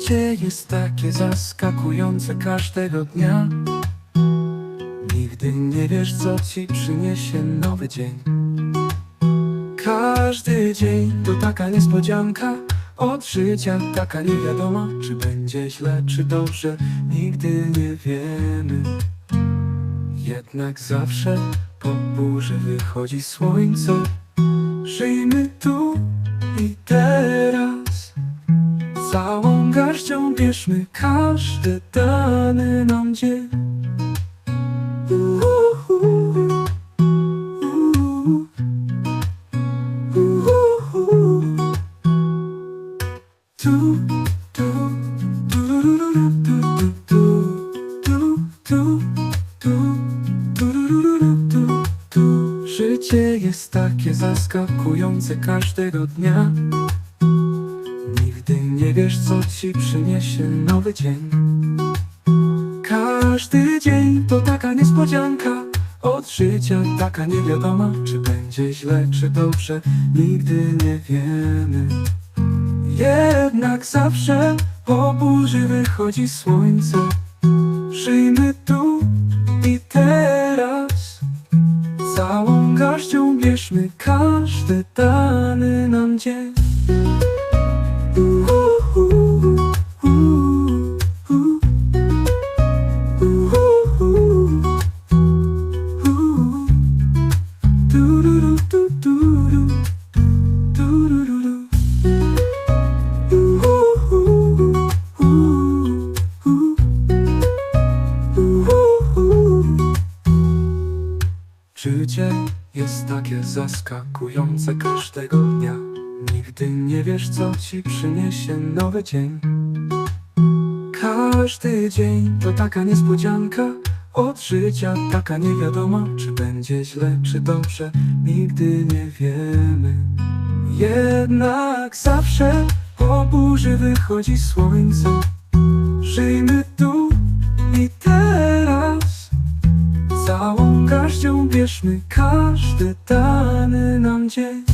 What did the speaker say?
Życie jest takie zaskakujące każdego dnia. Nigdy nie wiesz co ci przyniesie nowy dzień. Każdy dzień to taka niespodzianka Od życia taka nie wiadoma Czy będzie źle, czy dobrze Nigdy nie wiemy. Jednak zawsze po burzy wychodzi słońce. Żyjmy tu i teraz. Całą garścią bierzmy każdy dany nam dzień. Życie jest takie zaskakujące każdego dnia Nigdy nie wiesz co ci przyniesie nowy dzień. Każdy dzień to taka niespodzianka. Od życia taka niewiadoma. Czy będzie źle, czy dobrze Nigdy nie wiemy. Jednak zawsze po burzy wychodzi słońce. Żyjmy tu i teraz. Całą garścią bierzmy każdy dany Życie jest takie zaskakujące każdego dnia? Nigdy nie wiesz co ci przyniesie nowy dzień. Każdy dzień to taka niespodzianka Od życia taka niewiadoma Czy będzie źle, czy dobrze Nigdy nie wiemy. Jednak zawsze po burzy wychodzi słońce. Żyjmy tu i teraz. Całą garścią bierzmy każdy dany nam dzień